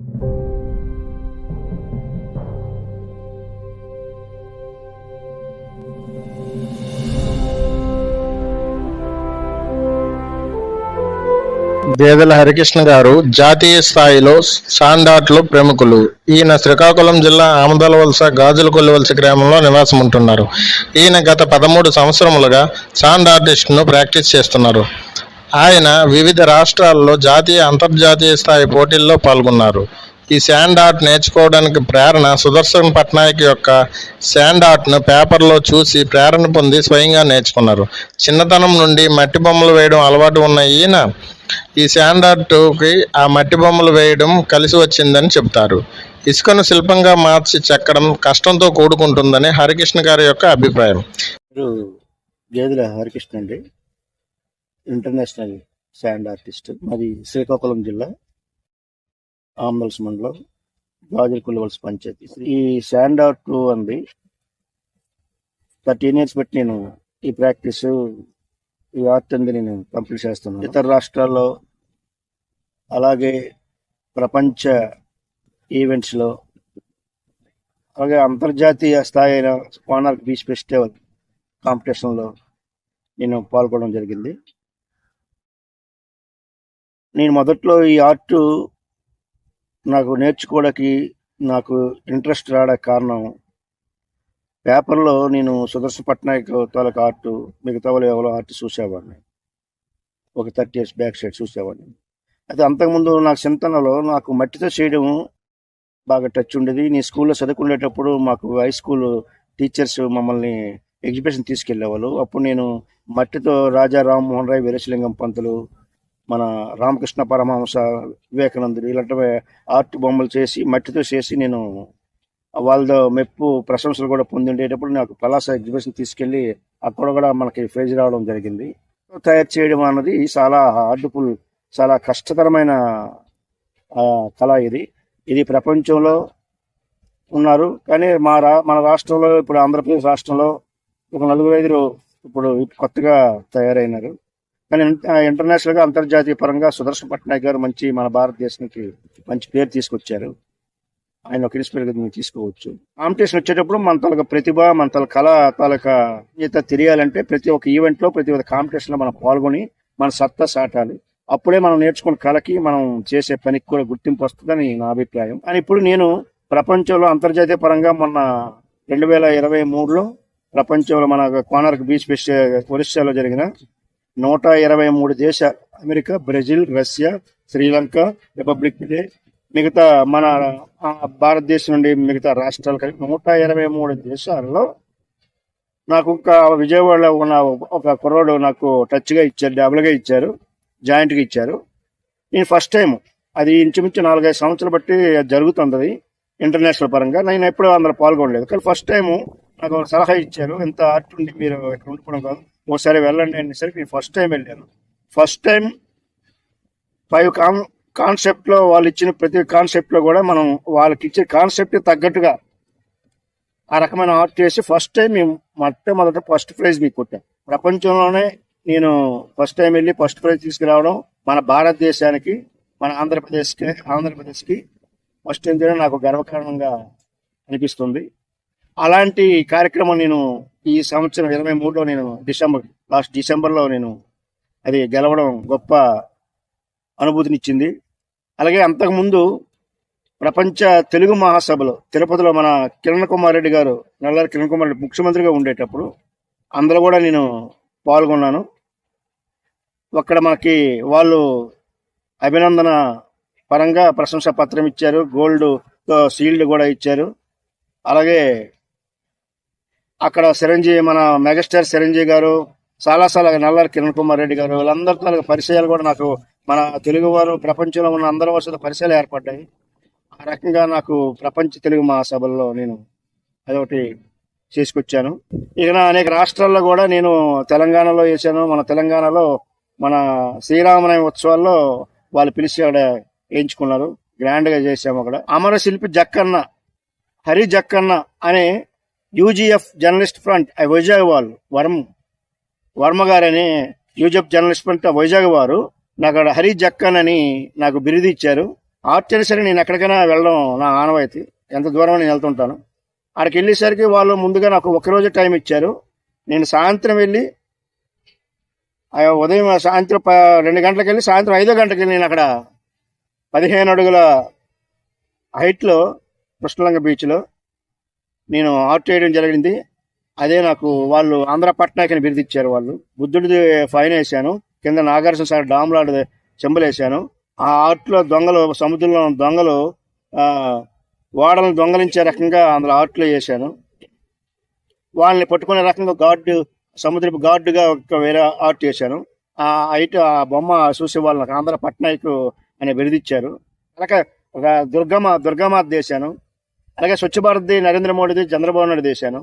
దేదల హరికృష్ణ గారు జాతీయ స్థాయిలో సాండాట్లు ప్రముఖులు. ఈయన శ్రీకాకుళం జిల్లా ఆమదాల వలస గాజుల కొల్లివలస గ్రామంలో నివాసం ఉంటున్నారు ఈయన గత పదమూడు సంవత్సరములుగా సాండ్ ఆర్టిస్ట్ను ప్రాక్టీస్ చేస్తున్నారు. ఆయన వివిధ రాష్ట్రాల్లో జాతీయ అంతర్జాతీయ స్థాయి పోటీల్లో పాల్గొన్నారు. ఈ శాండ్ ఆర్ట్ నేర్చుకోవడానికి ప్రేరణ సుదర్శన్ పట్నాయక్ యొక్క శాండ్ ఆర్ట్ను పేపర్లో చూసి ప్రేరణ పొంది స్వయంగా నేర్చుకున్నారు. చిన్నతనం నుండి మట్టి బొమ్మలు వేయడం అలవాటు ఉన్న ఈయన ఈ శాండ్ ఆర్ట్కి ఆ మట్టి బొమ్మలు వేయడం కలిసి వచ్చిందని చెబుతారు. ఇసుకను శిల్పంగా మార్చి చెక్కడం కష్టంతో కూడుకుంటుందని హరికృష్ణ గారి యొక్క అభిప్రాయం. గేదెల హరికృష్ణ అండి. ఇంటర్నేషనల్ శాండ్ ఆర్టిస్ట్ మాది శ్రీకాకుళం జిల్లా ఆంబల్స్ మండలం గాజుల కుల్లవలస పంచాయతీ. ఈ శాండ్ ఆర్ట్ అంది. థర్టీన్ ఇయర్స్ బట్టి నేను ఈ ప్రాక్టీస్ ఈ ఆర్ట్ అంది నేను కంప్లీట్ చేస్తున్నాను. ఇతర రాష్ట్రాల్లో అలాగే ప్రపంచ ఈవెంట్స్లో అలాగే అంతర్జాతీయ స్థాయి అయిన కోనార్క్ బీచ్ ఫెస్టివల్ కాంపిటీషన్లో నేను పాల్గొనడం జరిగింది. నేను మొదట్లో ఈ ఆర్ట్ నాకు నేర్చుకోవడానికి నాకు ఇంట్రెస్ట్ రావడానికి కారణం పేపర్లో నేను సుదర్శన పట్నాయక్ తాలూకు ఆర్ట్ మిగతా వాళ్ళు ఎవరో ఆర్ట్ చూసేవాడిని. ఒక థర్టీ ఇయర్స్ బ్యాక్ సైడ్ చూసేవాడిని. అయితే అంతకుముందు నాకు చింతనలో నాకు మట్టితో చేయడం బాగా టచ్ ఉండేది. నేను స్కూల్లో చదువుకునేటప్పుడు మాకు హై స్కూల్ టీచర్స్ మమ్మల్ని ఎగ్జిబిషన్ తీసుకెళ్ళేవాళ్ళు అప్పుడు నేను మట్టితో రాజా రామ్మోహన్ రాయ్ వీరేశలింగం పంతులు మన రామకృష్ణ పరమహంస వివేకానందుడు ఇలాంటి ఆర్ట్ బొమ్మలు చేసి మట్టితో చేసి నేను వాళ్ళతో మెప్పు ప్రశంసలు కూడా పొంది ఉండేటప్పుడు నాకు పలాస ఎగ్జిబిషన్ తీసుకెళ్ళి అక్కడ కూడా మనకి ప్రైజ్ రావడం జరిగింది. తయారు చేయడం అన్నది చాలా హార్డ్ఫుల్ చాలా కష్టతరమైన కళ ఇది. ఇది ప్రపంచంలో ఉన్నారు. కానీ మా రా మన రాష్ట్రంలో ఇప్పుడు ఆంధ్రప్రదేశ్ రాష్ట్రంలో ఒక నలుగురు ఐదురు ఇప్పుడు కొత్తగా తయారైనారు. కానీ ఇంటర్నేషనల్గా అంతర్జాతీయ పరంగా సుదర్శన్ పట్నాయక్ గారు మంచి మన భారతదేశానికి మంచి పేరు తీసుకొచ్చారు. ఆయన ఒక ఇన్స్పైర్ మేము తీసుకోవచ్చు. కాంపిటీషన్ వచ్చేటప్పుడు మన తాలూకా ప్రతిభ మన తల కళ తాలూకా ఈత తెలియాలంటే ప్రతి ఒక్క ఈవెంట్లో ప్రతి ఒక్క కాంపిటీషన్లో మనం పాల్గొని మన సత్తా సాటాలి. అప్పుడే మనం నేర్చుకున్న కళకి మనం చేసే పనికి కూడా గుర్తింపు వస్తుందని నా అభిప్రాయం. కానీ ఇప్పుడు నేను ప్రపంచంలో అంతర్జాతీయ పరంగా మొన్న రెండు వేల ఇరవై మూడులో ప్రపంచంలో మన కోనార్క్ బీచ్ ఫెస్ట్ ఒరిస్సాలో జరిగిన నూట ఇరవై మూడు దేశాలు America Brazil Russia Sri Lanka republic day మిగతా మన భారతదేశం నుండి మిగతా రాష్ట్రాలు కలిపి నూట ఇరవై మూడు దేశాల్లో నాకు ఒక విజయవాడలో ఉన్న ఒక కుర్రోడు నాకు టచ్గా ఇచ్చారు డబుల్గా ఇచ్చారు జాయింట్గా ఇచ్చారు. నేను ఫస్ట్ టైం అది ఇంచుమించు నాలుగైదు సంవత్సరాలు బట్టి అది జరుగుతుంది ఇంటర్నేషనల్ పరంగా. నేను ఎప్పుడూ అందులో పాల్గొనలేదు. కానీ ఫస్ట్ టైం నాకు ఒక సలహా ఇచ్చారు ఎంత ఆర్ట్ ఉండి మీరు ఇక్కడ ఉండిపోవడం కాదు. ఒకసారి వెళ్ళండి అనేసరికి నేను ఫస్ట్ టైం వెళ్ళాను. ఫస్ట్ టైం ఫైవ్ కాన్ కాన్సెప్ట్లో వాళ్ళు ఇచ్చిన ప్రతి కాన్సెప్ట్లో కూడా మనం వాళ్ళకి ఇచ్చే కాన్సెప్ట్ తగ్గట్టుగా ఆ రకమైన ఆర్ట్ చేసి ఫస్ట్ టైం మేము మొట్టమొదట ఫస్ట్ ప్రైజ్ మీకు కొట్టాం. ప్రపంచంలోనే నేను ఫస్ట్ టైం వెళ్ళి ఫస్ట్ ప్రైజ్ తీసుకురావడం మన భారతదేశానికి మన ఆంధ్రప్రదేశ్కి ఆంధ్రప్రదేశ్కి ఫస్ట్ టైం చేయడం నాకు గర్వకారణంగా అనిపిస్తుంది. అలాంటి కార్యక్రమం నేను ఈ సంవత్సరం ఇరవై మూడులో నేను డిసెంబర్ లాస్ట్ డిసెంబర్లో నేను అది గెలవడం గొప్ప అనుభూతినిచ్చింది. అలాగే అంతకుముందు ప్రపంచ తెలుగు మహాసభలో తిరుపతిలో మన కిరణ్ కుమార్ రెడ్డి గారు నల్లారి కిరణ్ కుమార్ రెడ్డి ముఖ్యమంత్రిగా ఉండేటప్పుడు అందులో కూడా నేను పాల్గొన్నాను. అక్కడ మనకి వాళ్ళు అభినందన పరంగా ప్రశంసా పత్రం ఇచ్చారు గోల్డ్ సీల్డ్ కూడా ఇచ్చారు. అలాగే అక్కడ చిరంజీవి మన మెగాస్టార్ చిరంజీవి గారు చాలా చాలా నల్లారి కిరణ్ కుమార్ రెడ్డి గారు వీళ్ళందరితో పరిచయాలు కూడా నాకు మన తెలుగు వారు ప్రపంచంలో ఉన్న అందరి వరుస పరిచయాలు ఏర్పడ్డాయి. ఆ రకంగా నాకు ప్రపంచ తెలుగు మహాసభల్లో నేను అదొకటి చేసుకొచ్చాను. ఇక అనేక రాష్ట్రాల్లో కూడా నేను తెలంగాణలో వేసాను మన తెలంగాణలో మన శ్రీరామనవమి ఉత్సవాల్లో వాళ్ళు పిలిచి అక్కడ వేయించుకున్నారు. గ్రాండ్గా చేసాము అక్కడ. అమరశిల్పి జక్కన్న హరి జక్కన్న అనే యూజీఎఫ్ జర్నలిస్ట్ ఫ్రంట్ ఆ వైజాగ్ వాళ్ళు వర్మ వర్మ గారని యూజీఎఫ్ జర్నలిస్ట్ ఫ్రంట్ వైజాగ్ వారు నాకు అక్కడ హరి జక్కన్ అని నాకు బిరుదు ఇచ్చారు. ఆర్చర్ సరే నేను ఎక్కడికైనా వెళ్ళడం నా ఆనవాయితీ. ఎంత దూరం నేను వెళ్తుంటాను. అక్కడికి వెళ్ళేసరికి వాళ్ళు ముందుగా నాకు ఒక రోజు టైం ఇచ్చారు. నేను సాయంత్రం వెళ్ళి ఆ ఉదయం సాయంత్రం ప- రెండు గంటలకు వెళ్ళి సాయంత్రం ఐదో గంటకి వెళ్ళి నేను అక్కడ పదిహేను అడుగుల హైట్లో కృష్ణలంగ బీచ్లో నేను ఆర్ట్ చేయడం జరిగింది. అదే నాకు వాళ్ళు ఆంధ్ర పట్నాయక్ అని బిరుదిచ్చారు వాళ్ళు. బుద్ధుడిది ఫైన్ వేసాను. కింద నాగార్జున సార్ డామ్లాడ్ చెంబలేశాను ఆ ఆర్ట్లో దొంగలు సముద్రంలో దొంగలు ఆ, ఓడలను దొంగలించే రకంగా అందులో ఆర్ట్లో చేశాను వాళ్ళని పట్టుకునే రకంగా గార్డు సముద్రపు గార్డుగా ఒక వేరే ఆర్ట్ చేశాను ఆ ఐట ఆ బొమ్మ చూసే వాళ్ళు నాకు ఆంధ్ర పట్నాయక్ అనే బిరుదిచ్చారు. అలాగే ఒక దుర్గమ్మ దుర్గమాత చేశాను అలాగే స్వచ్ఛ భారత్ది నరేంద్ర మోడీది చంద్రబాబు నాయుడు చేశాను.